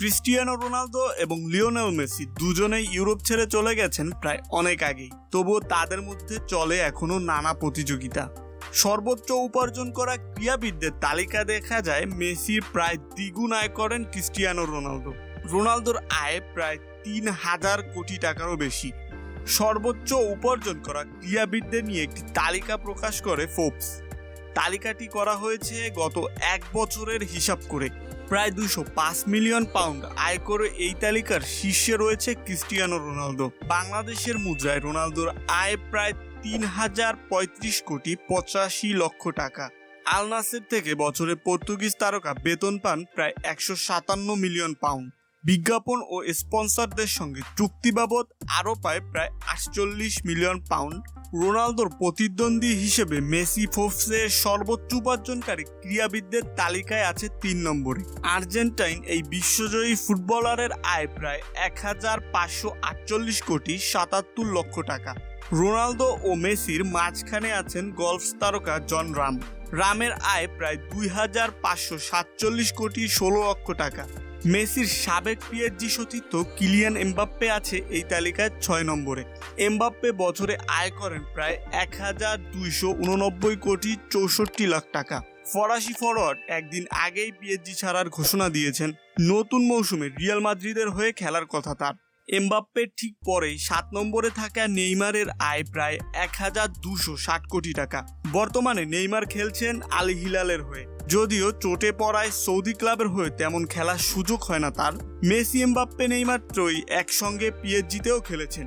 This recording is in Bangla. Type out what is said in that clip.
ক্রিস্টিয়ানো রোনালদো এবং লিওনেল মেসি দুজনেই ইউরোপ ছেড়ে চলে গেছেন প্রায় অনেক আগেই। তবুও তাদের মধ্যে চলে এখনও নানা প্রতিযোগিতা। সর্বোচ্চ উপার্জন করা ক্রীড়াবিদদের তালিকা দেখা যায় মেসির প্রায় দ্বিগুণ আয় করেন ক্রিস্টিয়ানো রোনালদো। রোনালদোর আয় প্রায় তিন হাজার কোটি টাকারও বেশি। সর্বোচ্চ উপার্জন করা ক্রীড়াবিদদের নিয়ে একটি তালিকা প্রকাশ করে ফোর্বস। তালিকাটি করা হয়েছে গত এক বছরের হিসাব করে। প্রায় দুশো পাঁচ মিলিয়ন পাউন্ড আয় করে এই তালিকার শীর্ষে রয়েছে ক্রিস্টিয়ানো রোনালদো। বাংলাদেশের মুদ্রায় রোনালদোর আয় প্রায় তিন হাজার পঁয়ত্রিশ কোটি পঁচাশি লক্ষ টাকা। আলনাসের থেকে বছরে পর্তুগিজ তারকা বেতন পান প্রায় একশো সাতান্ন মিলিয়ন পাউন্ড। বিজ্ঞাপন ও স্পন্সরদের সঙ্গে চুক্তি বাবদ আরও পায় প্রায় আটচল্লিশ মিলিয়ন পাউন্ড। রোনালদোর প্রতিদ্বন্দ্বী হিসেবে মেসি ফোর্বসের সর্বোচ্চ উপার্জনকারী ক্রীড়াবিদদের তালিকায় আছে তিন নম্বরে। আর্জেন্টাইন এই বিশ্বজয়ী ফুটবলারের আয় প্রায় এক হাজার পাঁচশো আটচল্লিশ কোটি সাতাত্তর লক্ষ টাকা। রোনালদো ও মেসির মাঝখানে আছেন গলফ তারকা জন রাম। রামের আয় প্রায় দুই হাজার পাঁচশো সাতচল্লিশ কোটি ষোলো লক্ষ টাকা। মেসির সাবেক পিএসজি সতীর্থ কিলিয়ান এমবাপ্পে আছে এই তালিকায় ছয় নম্বরে। এমবাপ্পে বছরে আয় করেন প্রায় এক হাজার দুইশো উননব্বই কোটি চৌষট্টি লাখ টাকা। ফরাসি ফরওয়ার্ড একদিন আগেই পিএসজি ছাড়ার ঘোষণা দিয়েছেন, নতুন মৌসুমে রিয়াল মাদ্রিদের হয়ে খেলার কথা তার। এমবাপ্পের ঠিক পরেই সাত নম্বরে থাকা নেইমারের আয় প্রায় এক হাজার দুশো ষাট কোটি টাকা। বর্তমানে নেইমার খেলছেন আল হিলালের হয়ে। যদিও চোটে পড়ায় সৌদি ক্লাবের হয়ে তেমন খেলার সুযোগ হয় না তার। মেসি, এমবাপ্পে, নেইমার ত্রয়ী একসঙ্গে পিএসজিতেও খেলেছেন।